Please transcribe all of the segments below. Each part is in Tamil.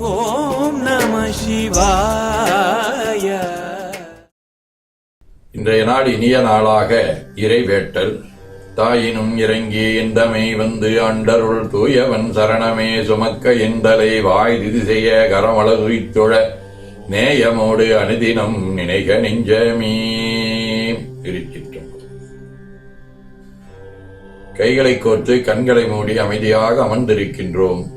ஓம் நம சிவாய. இன்றைய நாள் இனிய நாளாக இறைவேட்டல். தாயினும் இறங்கி இந்தமை வந்து அண்டருள் தூயவன் சரணமே சுமக்க எந்தலை வாய் திதி செய்ய கரமளதுய்த்தொழ நேயமோடு அனுதினம் நினைக நெஞ்சமீ. கைகளை கோர்த்து கண்களை மூடி அமைதியாக அமர்ந்திருக்கின்றோம்.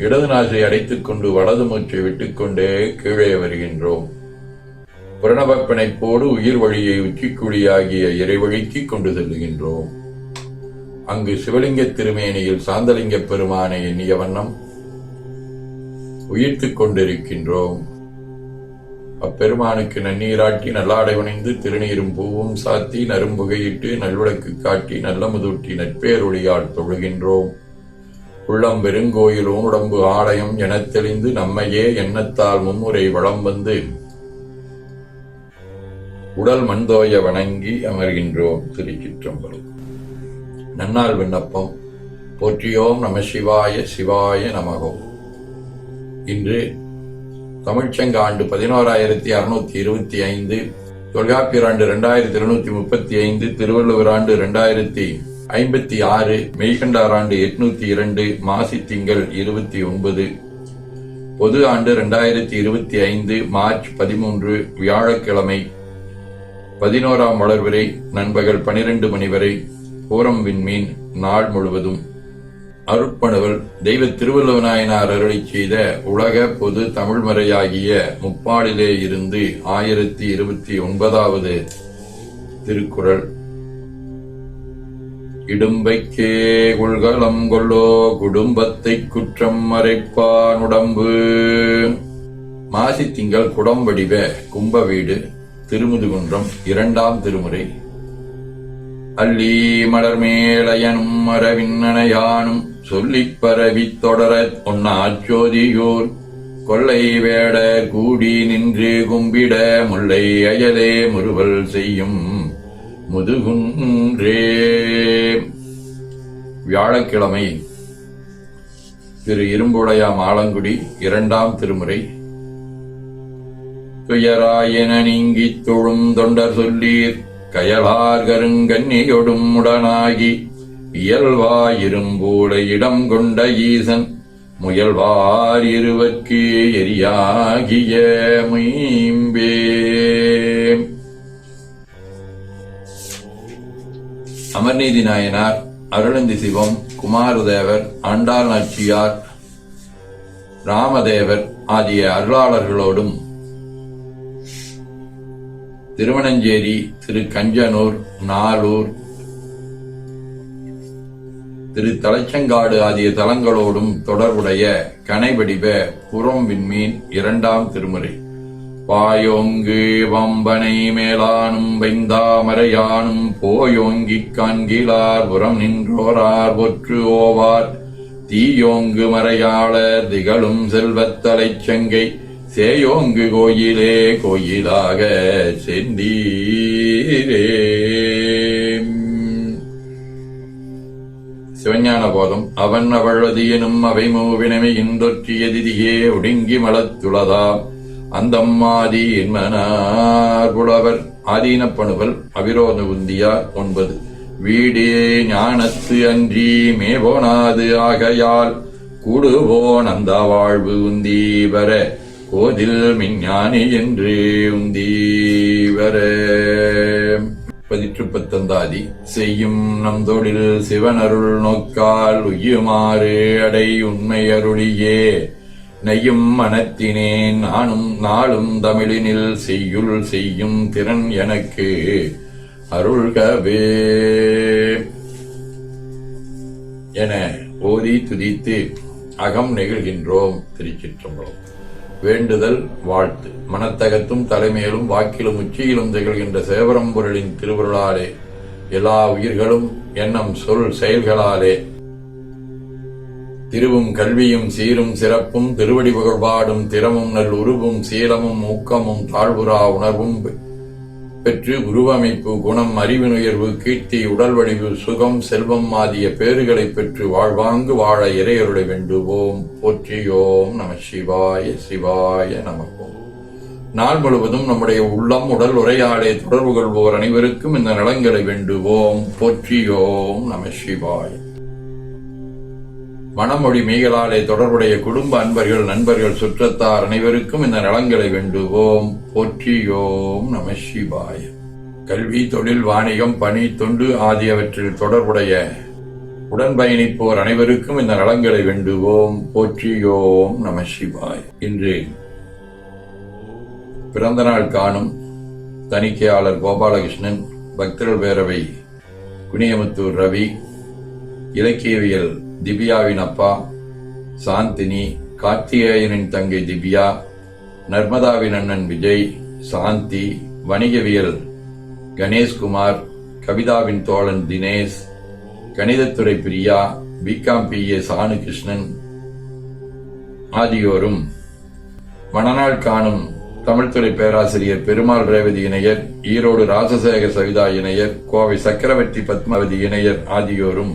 இடது நாசை அடைத்துக் கொண்டு வலது மூச்சை விட்டுக்கொண்டே கீழே வருகின்றோம். பிரணவ பிணைப்போடு உயிர் வழியை உச்சிக்குழியாகிய இறைவழிக்கு கொண்டு செல்லுகின்றோம். அங்கு சிவலிங்க திருமேனியில் சாந்தலிங்க பெருமானை எண்ணிய வண்ணம் உயிர்த்துக் கொண்டிருக்கின்றோம். அப்பெருமானுக்கு நன்னீராட்டி நல்லாடை உணைந்து திருநீரும் பூவும் சாத்தி நரும்புகையிட்டு நல்விளக்கு காட்டி நல்ல முதூட்டி நட்பேரொழியால் தொழுகின்றோம். உள்ளம் பெருங்கோயில் ஊனுடம்பு ஆலயம் எனத் தெளிந்து நம்மையே எண்ணத்தால் மும்முறை வளம் வந்து உடல் மண்தோய வணங்கி அமர்கின்றோம் திருச்சிற்றம்பலம் நன்னால் விண்ணப்பம். போற்றியோம் நம சிவாய சிவாய நமகோம். இன்று தமிழ்ச்சங்க ஆண்டு பதினோராயிரத்தி அறுநூத்தி இருபத்தி ஐந்து தொல்காப்பியர் ஆண்டு இரண்டாயிரத்தி இருநூத்தி முப்பத்தி ஐந்து திருவள்ளுவர் ஆண்டு இரண்டாயிரத்தி ஐம்பத்தி ஆறு மெய்கண்டாராண்டு எட்நூத்தி இரண்டு மாசி திங்கள் இருபத்தி ஒன்பது. பொது ஆண்டு இரண்டாயிரத்தி இருபத்தி ஐந்து மார்ச் பதிமூன்று வியாழக்கிழமை. பதினோராம் வளர் வரை நண்பகல் பனிரெண்டு மணி வரை பூரம் விண்மீன் நாள் முழுவதும். அருட்பணுவல் தெய்வ திருவள்ளுவநாயனார் அருளை செய்த உலக பொது தமிழ்மறையாகிய முப்பாடிலே இருந்து ஆயிரத்தி இருபத்தி ஒன்பதாவது திருக்குறள். இடும்பைக்கே உள்கலம் கொள்ளோ குடும்பத்தை குற்றம் மறைப்பான் உடம்பு மாசி திங்கள் குடம் வடிவ கும்ப வீடு திருமுதுகுன்றம் இரண்டாம் திருமுறை. அல்லி மலர்மேலையனும் மரவிண்ணனையானும் சொல்லிப் பரவித் தொடர ஒன்னாச்சோதியோர் கொள்ளை வேட கூடி நின்று கும்பிட முல்லை அயலே முறுவல் செய்யும் முதுகுன்றே. வியாழக்கிழமை திரு இரும்புடையாம் ஆலங்குடி இரண்டாம் திருமுறை. துயராயன நீங்கித் தொழும் தொண்டர் சொல்லீர் கயலார் கருங்கன்னியொடும் உடனாகி இயல்வா இரும்பூட இடம் கொண்ட ஈசன் முயல்வார் இருவர்க்கு எரியாகிய மீம்பே அமர்நீதி நாயனார் அருளந்தி சிவம் குமாரதேவர் ஆண்டாள் நாச்சியார் ராமதேவர் ஆகிய அருளாளர்களோடும் திருவனஞ்சேரி திரு கஞ்சனூர் நாளூர் திரு தலைச்சங்காடு ஆகிய தலங்களோடும் தொடர்புடைய கனைவடிவ புறம் விண்மீன் இரண்டாம் திருமுறை. பாயோங்கு வம்பனை மேலானும் வைந்தாமரையானும் போயோங்கிக் காண்கிலார் புறம் நின்றோரார் ஒற்று ஓவார். தீயோங்கு மறையாளர் திகழும் செல்வத்தலைச் செங்கை சேயோங்கு கோயிலே கோயிலாக செந்தீரே சிவஞான போதம் அவன் அவளது எனும் அவை மூவினமை இன்றொற்றிய திதியே ஒடுங்கி மலத்துளதாம். அந்தம்மாதி என்மனார் புலவர் ஆதீனப்பணுவல் அவிரோத உந்தியார் ஒன்பது. வீடே ஞானத்து அன்றி மேபோனாது ஆகையால் கூடுவோன் அந்த வாழ்வு உந்தி வர கோதில் மின்ஞானி என்று உந்தி வர பதிற்று பத்தந்தாதி செய்யும் நம் தொழில் சிவனருள் நோக்கால் உய்யுமாறு அடை உண்மை அருளியே. நெய்யும் மனத்தினேன் நானும் நாளும் தமிழினில் செய்யுள் செய்யும் திறன் எனக்கு அருள்கவே. என ஓதி துதித்து அகம் நெகிழ்கின்றோம் திருச்சிற்றம்பலம். வேண்டுதல் வாழ்த்து. மனத்தகத்தும் தலைமையிலும் வாக்கிலும் உச்சியிலும் திகழ்கின்ற சேவரம்பொருளின் திருவருளாலே எல்லா உயிர்களும் எண்ணம் சொல் செயல்களாலே திருவும் கல்வியும் சீரும் சிறப்பும் திருவடி புகழ்பாடும் திறமும் நல் உருவும் சீலமும் ஊக்கமும் தாழ்வுரா உணர்வும் பெ- பெற்று உருவமைப்பு குணம் அறிவினுயர்வு கீர்த்தி உடல் வடிவு சுகம் செல்வம் ஆகிய பேறுகளை பெற்று வாழ்வாங்கு வாழ இறையருளை வேண்டுவோம். போற்றியோம் நம சிவாய சிவாய நமவோம் நாள் முழுவதும் நம்முடைய உள்ளம் உடல் உரையாடே தொடர்பு கொள்வோர் அனைவருக்கும் இந்த நலங்களை வேண்டுவோம். போற்றியோம் நம சிவாய. மனமொழி மெய்களாலே தொடர்புடைய குடும்ப அன்பர்கள் நண்பர்கள் சுற்றத்தார் அனைவருக்கும் இந்த நலங்களை வேண்டுவோம். போற்றியோம் நம சிவாய. கல்வி தொழில் வாணிகம் பணி தொண்டு ஆகியவற்றில் தொடர்புடைய உடன் பயணிப்போர் அனைவருக்கும் இந்த நலங்களை வேண்டுவோம். போற்றியோம் நம சிவாய். இன்று பிறந்தநாள் காணும் தணிக்கையாளர் கோபாலகிருஷ்ணன் பக்தர்கள் பேரவை குனியமுத்தூர் ரவி இலக்கியவியல் திவ்யாவின் அப்பா சாந்தினி கார்த்திகேயனின் தங்கை திவ்யா நர்மதாவின் அண்ணன் விஜய் சாந்தி வணிகவியல் கணேஷ்குமார் கவிதாவின் தோழன் Dinesh கணிதத்துறை Priya BCom B A Sanukrishnan ஆகியோரும் மணநாள் காணும் தமிழ்துறை பேராசிரியர் பெருமாள் ரேவதி இணையர் ஈரோடு ராஜசேகர் சவிதா இணையர் கோவை சக்கரவர்த்தி பத்மாவதி இணையர் ஆகியோரும்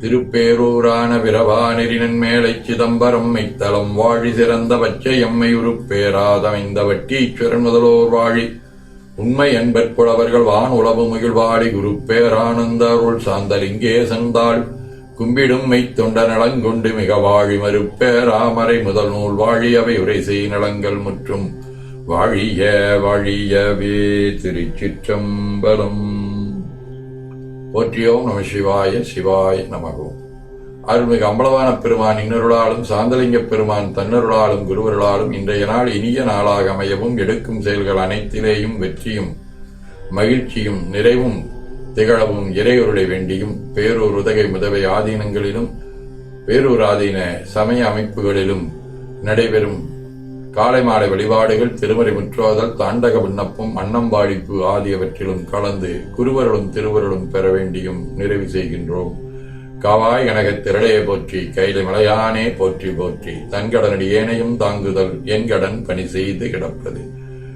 திருப்பேரூரான விரவானெறினன் மேலை சிதம்பரம் மெய்த்தலம் வாழி சிறந்த பச்சை எம்மை உருப்பேராதமைந்த வட்டீஸ்வரன் முதலோர் வாழி. உண்மை என்பற்புலவர்கள் வான் உளவு முகிழ்வாடி குரு பேரானந்த அருள் சாந்தலிங்கே சென்றாள் கும்பிடும் மெய்த்தொண்ட நலங்கொண்டு மிக வாழி மறுப்பேராமரை முதல் நூல் வாழியவை உரை செய் நலங்கள் முற்றும். வாழிய வாழியவே திருச்சிற்றம்பலம். போற்றியோம் நம சிவாய சிவாய நமகோம் அருள்மிகு அம்பலவான பெருமான் இன்னருளாலும் சாந்தலிங்க பெருமான் தன்னருளாலும் குருவருளாலும் இன்றைய நாள் இனிய நாளாக அமையவும் எடுக்கும் செயல்கள் அனைத்திலேயும் வெற்றியும் மகிழ்ச்சியும் நிறைவும் திகழவும் இறையொருளை வேண்டியும் பேரூர் உதகை முதவை ஆதீனங்களிலும் பேரூர் ஆதீன சமய அமைப்புகளிலும் நடைபெறும் காலை மாலை வழிபாடுகள் திருமறை முற்றோதல் தாண்டக விண்ணப்பம் அன்னம்பாடிப்பு ஆகியவற்றிலும் கலந்து குருவருளும் திருவருளும் பெற வேண்டியும் நிறைவு செய்கின்றோம். காவாய் கனகத் திரளையை போற்றி கைலை மலையானே போற்றி போற்றி. தன்கடனடி ஏனையும் தாங்குதல் என் கடன் பணி செய்து கிடப்பது.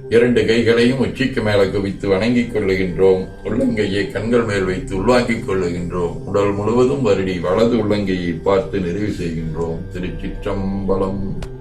இரண்டு கைகளையும் உச்சிக்கு மேல குவித்து வணங்கிக் கொள்ளுகின்றோம். உள்ளங்கையை கண்கள் மேல் வைத்து உள்வாங்கிக் கொள்ளுகின்றோம். உடல் முழுவதும் வருடி வலது உள்ளங்கையை பார்த்து நிறைவு செய்கின்றோம். திருச்சிற்றம்பலம்.